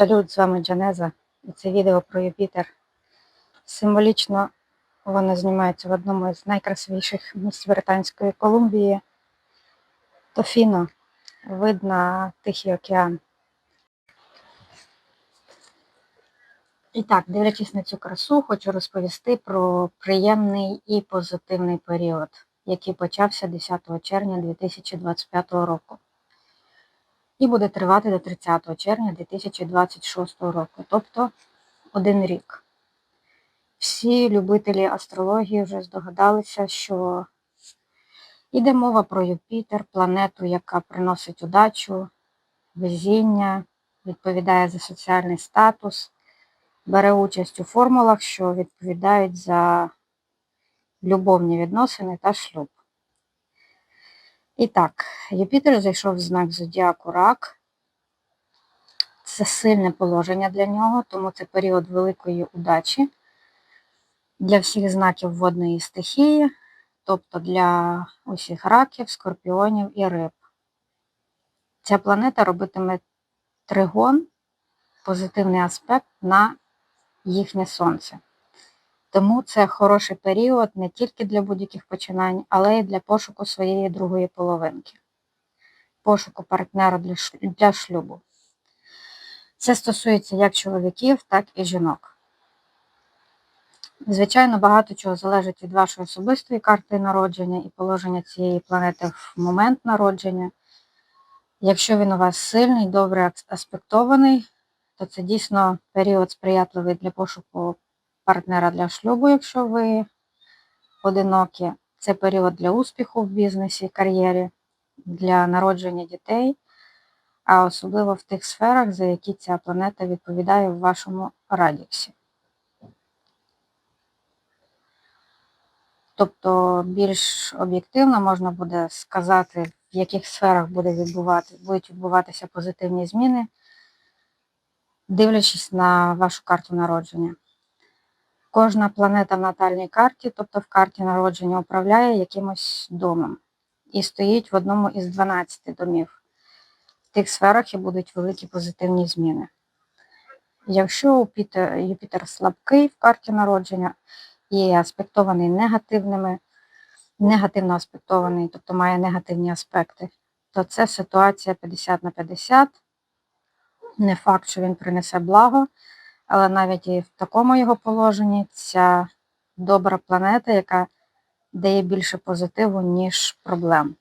Салют, з вами Джанеза. І це відео про Юпітер. Символічно воно знімається в одному з найкрасивіших місць Британської Колумбії. Тофіно. Видно Тихий океан. І так, дивлячись на цю красу, хочу розповісти про приємний і позитивний період, який почався 10 червня 2025 року і буде тривати до 30 червня 2026 року, тобто один рік. Всі любителі астрології вже здогадалися, що йде мова про Юпітер, планету, яка приносить удачу, везіння, відповідає за соціальний статус, бере участь у формулах, що відповідають за любовні відносини та шлюб. І так, Юпітер зайшов в знак Зодіаку Рак. Це сильне положення для нього, тому це період великої удачі для всіх знаків водної стихії, тобто для усіх раків, скорпіонів і риб. Ця планета робитиме тригон, позитивний аспект на їхнє сонце. Тому це хороший період не тільки для будь-яких починань, але й для пошуку своєї другої половинки, пошуку партнера для, шлюбу. Це стосується як чоловіків, так і жінок. Звичайно, багато чого залежить від вашої особистої карти народження і положення цієї планети в момент народження. Якщо він у вас сильний, добре аспектований, то це дійсно період сприятливий для пошуку партнера для шлюбу, якщо ви одинокі. Це період для успіху в бізнесі, кар'єрі, для народження дітей, а особливо в тих сферах, за які ця планета відповідає в вашому радіксі. Тобто більш об'єктивно можна буде сказати, в яких сферах буде відбувати, будуть відбуватися позитивні зміни, дивлячись на вашу карту народження. Кожна планета в натальній карті, тобто в карті народження, управляє якимось домом і стоїть в одному із 12 домів. В тих сферах і будуть великі позитивні зміни. Якщо Юпітер, Юпітер слабкий в карті народження і аспектований негативними, негативно аспектований, тобто має негативні аспекти, то це ситуація 50 на 50. Не факт, що він принесе благо. Але навіть і в такому його положенні ця добра планета, яка дає більше позитиву, ніж проблем.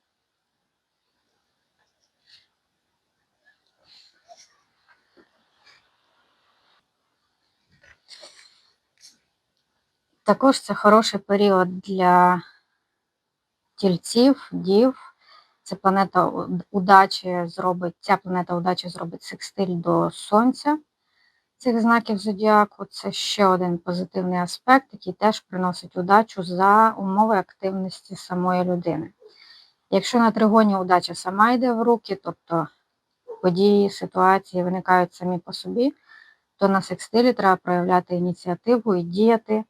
Також це хороший період для тільців, дів. Це планета удачі зробить, ця планета удачі зробить секстиль до Сонця цих знаків зодіаку це ще один позитивний аспект, який теж приносить удачу за умови активності самої людини. Якщо на тригоні удача сама йде в руки, тобто події, ситуації виникають самі по собі, то на секстилі треба проявляти ініціативу і діяти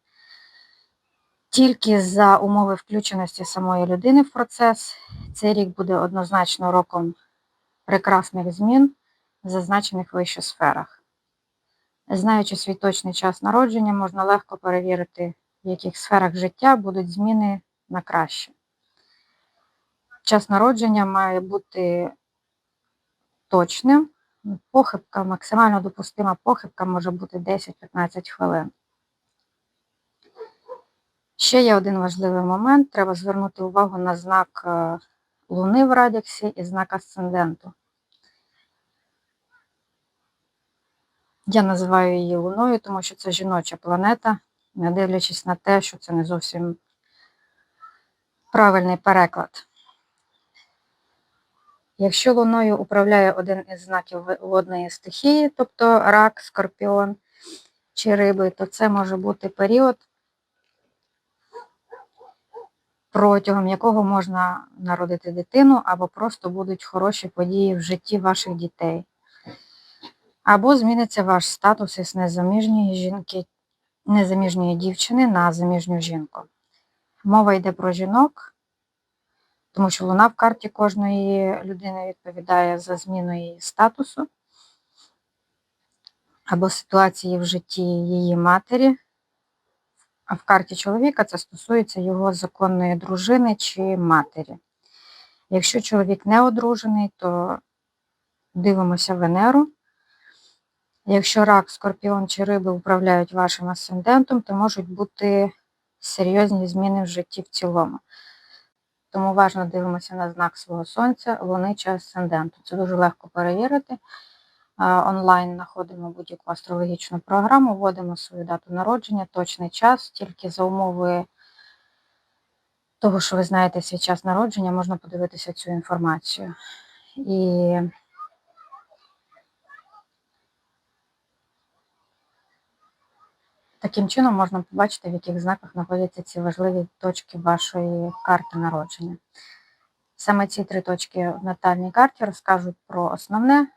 тільки за умови включеності самої людини в процес. Цей рік буде однозначно роком прекрасних змін в зазначених вище сферах. Знаючи свій точний час народження, можна легко перевірити, в яких сферах життя будуть зміни на краще. Час народження має бути точним. Похибка, максимально допустима похибка може бути 10-15 хвилин. Ще є один важливий момент. Треба звернути увагу на знак е, Луни в радіксі і знак асценденту. Я називаю її Луною, тому що це жіноча планета, не дивлячись на те, що це не зовсім правильний переклад. Якщо луною управляє один із знаків водної стихії, тобто рак, скорпіон чи риби, то це може бути період, протягом якого можна народити дитину, або просто будуть хороші події в житті ваших дітей. Або зміниться ваш статус із незаміжньої жінки, незаміжньої дівчини на заміжню жінку. Мова йде про жінок, тому що луна в карті кожної людини відповідає за зміну її статусу. або ситуації в житті її матері. А в карті чоловіка це стосується його законної дружини чи матері. Якщо чоловік не одружений, то дивимося Венеру. Якщо рак, скорпіон чи риби управляють вашим асцендентом, то можуть бути серйозні зміни в житті в цілому. Тому уважно дивимося на знак свого сонця, луни чи асценденту. Це дуже легко перевірити. Онлайн знаходимо будь-яку астрологічну програму, вводимо свою дату народження, точний час, тільки за умови того, що ви знаєте свій час народження, можна подивитися цю інформацію. І таким чином можна побачити, в яких знаках знаходяться ці важливі точки вашої карти народження. Саме ці три точки в натальній карті розкажуть про основне,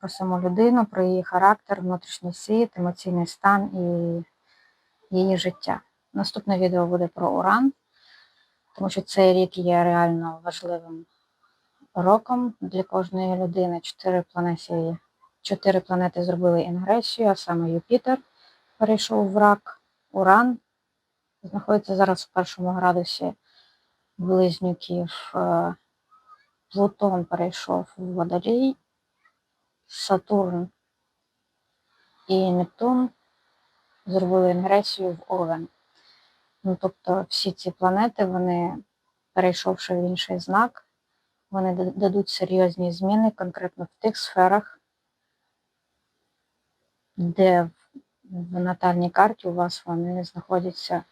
про саму людину, про її характер, внутрішній світ, емоційний стан і її життя. Наступне відео буде про Уран, тому що цей рік є реально важливим роком для кожної людини. Чотири планети, чотири планети зробили інгресію, а саме Юпітер перейшов в рак, Уран знаходиться зараз в першому градусі близнюків. е, Плутон перейшов в Водолій, Сатурн і Нептун зробили інгресію в Овен. Ну, тобто всі ці планети, вони, перейшовши в інший знак, вони дадуть серйозні зміни конкретно в тих сферах, де в- натальній карті у вас вони знаходяться,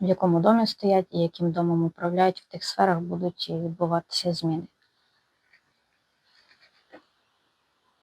в якому домі стоять і яким домом управляють, в тих сферах будуть відбуватися зміни.